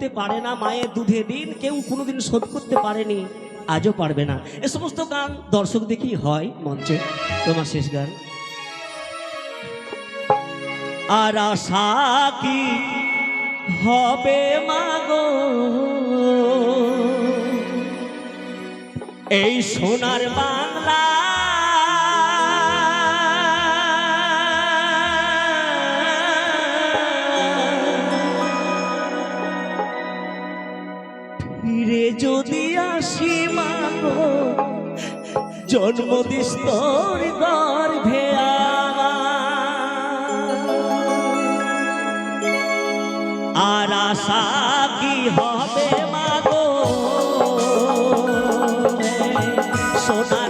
হতে পারে না মায়ের দুধে দিন, কেউ কোনোদিন শোধ করতে পারেনি, আজও পারবে না। এ সমস্ত গান দর্শক দেখি হয় মঞ্চে। তোমার শেষ গান। আর আশা কি হবে মাগো? এই সোনার বাংলা ফিরে যদি আসি মাগো জন্মদিস্তর গর্ভে আর আশা কি হবে মাগো? সোনার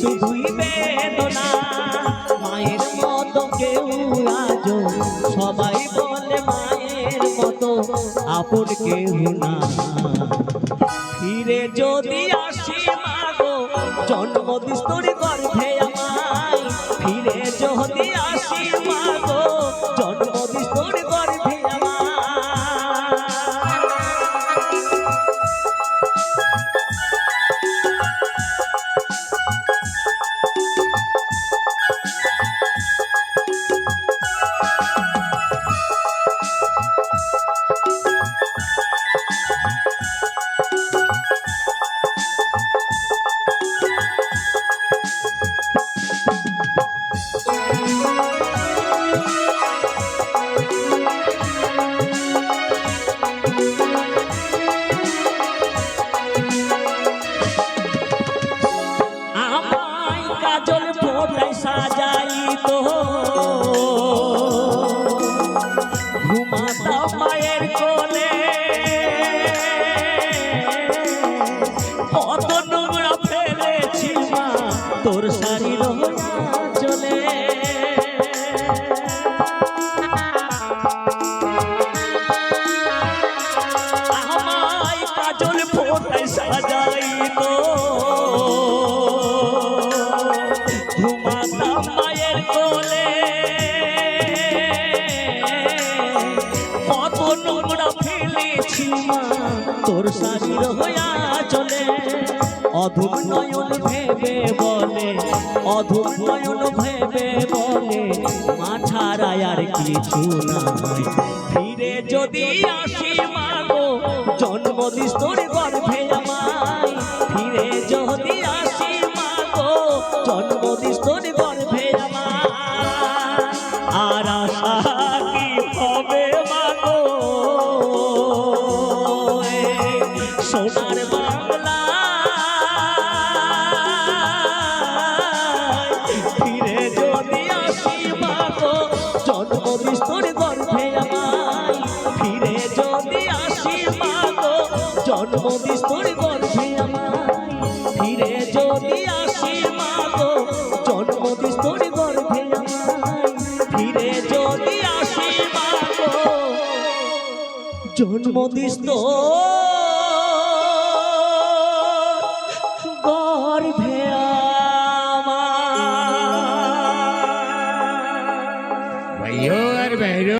শুধুই বেদনা। মায়ের মতো কেউ আজ সবাই বলে মায়ের মতো, আপন কেউ না। ফিরে যদি আসি মাগো জন্মদিস্তর তো ঘুমাতাম মায়ের ফেলেছি তোর শাড়ির চলে। মায়ের কোলে। কত নোংরা ফেলেছি মা, তোর শাড়ির হইয়া চলে। অধুর নয়ন ভেবে বলে অধুর নয়ন ভেবে বলে, মা ছাড়া কিছু নাই। ফিরে যদি আসি মাগো জন্মদিস্তর গর্ভে মতো দিস তোর গর্ভে আমার ফিরে যদি আসি মা গো, জন্ম দিস তোর গর্ভে আমার ফিরে যদি আসি মা গো, জন্ম দিস তোর